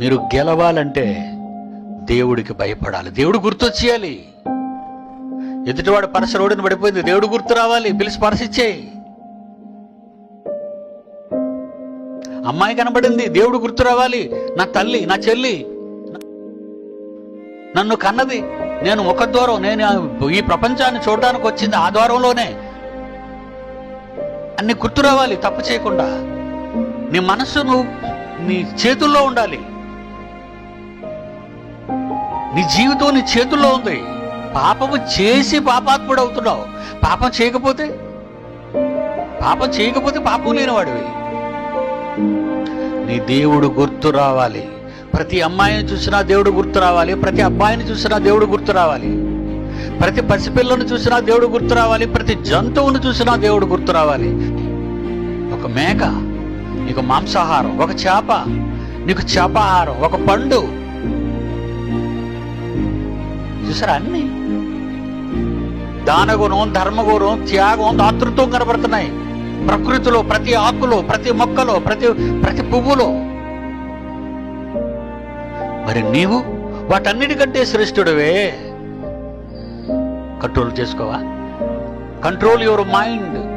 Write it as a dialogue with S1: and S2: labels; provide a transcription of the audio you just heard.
S1: మీరు గెలవాలంటే దేవుడికి భయపడాలి. దేవుడు గుర్తొచ్చేయాలి. ఎదుటివాడు పరస రోడ్డుని పడిపోయింది దేవుడు గుర్తు రావాలి. పిలిచి పరసిచ్చేయి అమ్మాయి కనబడింది దేవుడు గుర్తు రావాలి. నా తల్లి నా చెల్లి నన్ను కన్నది. నేను ఒక ద్వారం నేను ఈ ప్రపంచాన్ని చూడడానికి వచ్చింది ఆ ద్వారంలోనే. అన్ని గుర్తు రావాలి తప్పు చేయకుండా. నీ మనస్సు నువ్వు నీ చేతుల్లో ఉండాలి. నీ జీవితం నీ చేతుల్లో ఉంది. పాపము చేసి పాపాత్ముడు అవుతున్నావు పాపం చేయకపోతే పాపం చేయకపోతే పాపం లేనివాడివి. నీ దేవుడు గుర్తు రావాలి. ప్రతి అమ్మాయిని చూసినా దేవుడు గుర్తు రావాలి. ప్రతి అబ్బాయిని చూసినా దేవుడు గుర్తు రావాలి. ప్రతి పసిపిల్లను చూసినా దేవుడు గుర్తు రావాలి. ప్రతి జంతువును చూసినా దేవుడు గుర్తు రావాలి. ఒక మేక నీకు మాంసాహారం ఒక చేప నీకు చేపాహారం ఒక పండు చూసారా అన్ని? దానగుణం ధర్మగుణం త్యాగం దాతృత్వం కనబడుతున్నాయి. ప్రకృతిలో ప్రతి ఆకులో ప్రతి మొక్కలో ప్రతి ప్రతి పువ్వులో. మరి నీవు వాటన్నిటికంటే శ్రేష్ఠుడివే. కంట్రోల్ చేసుకోవా? Control your mind.